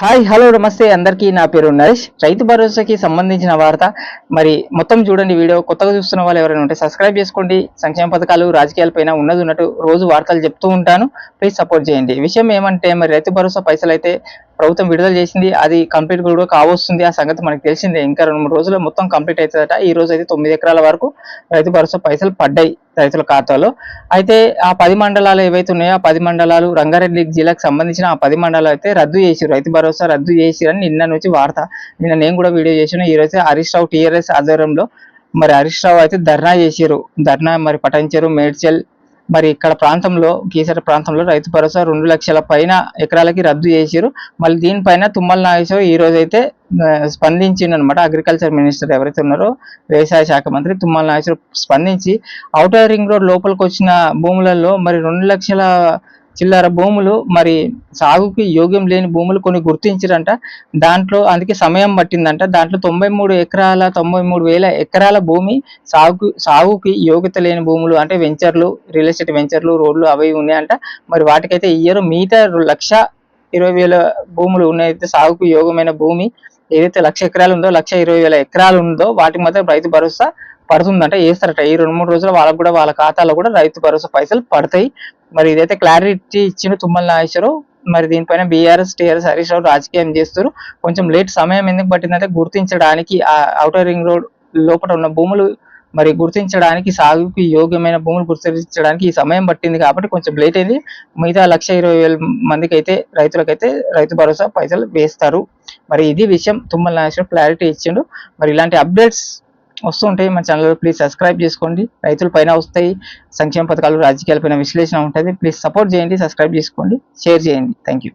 Hi hello నమస్తే. అందరికీ నా పేరు నరేష్. రైతు భరోసాకి సంబంధించిన వార్త. మరి మొత్తం చూడండి వీడియో. కొత్తగా చూస్తున్న వాళ్ళు ఎవరైనా ఉంటే సబ్స్క్రైబ్ చేసుకోండి. సంక్షేమ పథకాలు రాజకీయాలపైన ఉన్నది ఉన్నట్టు రోజు వార్తలు చెప్తూ ఉంటాను. ప్లీజ్ సపోర్ట్ చేయండి. విషయం ఏమంటే మరి రైతు భరోసా పైసలు అయితే ప్రభుత్వం విడుదల చేసింది అది కంప్లీట్ కూడా కావస్తుంది ఆ సంగతి మనకు తెలిసిందే. ఇంకా రెండు మూడు రోజుల్లో మొత్తం కంప్లీట్ అవుతుందట. ఈ రోజు అయితే తొమ్మిది ఎకరాల వరకు రైతు భరోసా పైసలు పడ్డాయి రైతుల ఖాతాలో. అయితే ఆ పది మండలాలు ఏవైతే ఉన్నాయో ఆ పది మండలాలు రంగారెడ్డి జిల్లాకు సంబంధించిన ఆ పది మండలాలు అయితే రద్దు చేసి రైతు భరోసా రద్దు చేసిరని నిన్న నుంచి వార్త. నిన్న నేను కూడా వీడియో చేసిన ఈ రోజు హరీష్ రావు టీఆర్ఎస్ ఆధ్వర్యంలో. మరి హరీష్ రావు అయితే ధర్నా చేసిరు ధర్నా మరి పఠించారు మేడ్చల్ మరి ఇక్కడ ప్రాంతంలో కీసర ప్రాంతంలో రైతు భరోసా రెండు లక్షల పైన ఎకరాలకి రద్దు చేసిరు మళ్ళీ దీనిపైన తుమ్మల నాగేశ్వర ఈ రోజు అయితే స్పందించింది అనమాట అగ్రికల్చర్ మినిస్టర్ ఎవరైతే ఉన్నారో వ్యవసాయ శాఖ మంత్రి తుమ్మల నాగేశ్వర స్పందించి అవుటర్ రింగ్ రోడ్ లోపలికి వచ్చిన భూములలో మరి రెండు లక్షల చిల్లర భూములు మరి సాగుకి యోగ్యం లేని భూములు కొన్ని గుర్తించారంట. దాంట్లో అందుకే సమయం పట్టిందంట. దాంట్లో తొంభై మూడు ఎకరాల తొంభై మూడు వేల ఎకరాల భూమి సాగు సాగుకి యోగ్యత లేని భూములు అంటే వెంచర్లు రియల్ ఎస్టేట్ వెంచర్లు రోడ్లు అవి ఉన్నాయంట. మరి వాటికైతే ఇయర్ మిగతా లక్ష ఇరవై వేల భూములు ఉన్నాయైతే సాగుకు యోగమైన భూమి. ఏదైతే లక్ష ఎకరాలు ఉందో లక్ష ఇరవై వేల ఎకరాలు ఉందో వాటికి మాత్రం రైతు భరోసా పడుతుందంట వేస్తారట ఈ రెండు మూడు రోజులు వాళ్ళకు కూడా వాళ్ళ ఖాతాలో కూడా రైతు భరోసా పైసలు పడతాయి. మరి ఇదైతే క్లారిటీ ఇచ్చిన తుమ్మల నాగేశ్వరరావు. మరి దీనిపైన బీఆర్ఎస్ టీఆర్ఎస్ హరీష్ రావు రాజకీయం చేస్తారు కొంచెం లేట్ సమయం ఎందుకు పట్టిందంటే గుర్తించడానికి ఆ అవుటర్ రింగ్ రోడ్ లోపల ఉన్న భూములు మరి గుర్తించడానికి సాగుకి యోగ్యమైన భూములు గుర్తించడానికి ఈ సమయం పట్టింది కాబట్టి కొంచెం లేట్ అయింది. మిగతా లక్ష ఇరవై వేల మందికి అయితే రైతులకైతే రైతు భరోసా పైసలు వేస్తారు. మరి ఇది విషయం తుమ్మల నాగేశ్వర క్లారిటీ ఇచ్చిండు. మరి ఇలాంటి అప్డేట్స్ వస్తుంటాయి మన ఛానల్ ప్లీజ్ సబ్స్క్రైబ్ చేసుకోండి. రైతుల పైన వస్తాయి సంక్షేమ పథకాలు రాజకీయాల పైన విశ్లేషణ ఉంటుంది. ప్లీజ్ సపోర్ట్ చేయండి సబ్స్క్రైబ్ చేసుకోండి షేర్ చేయండి. Thank you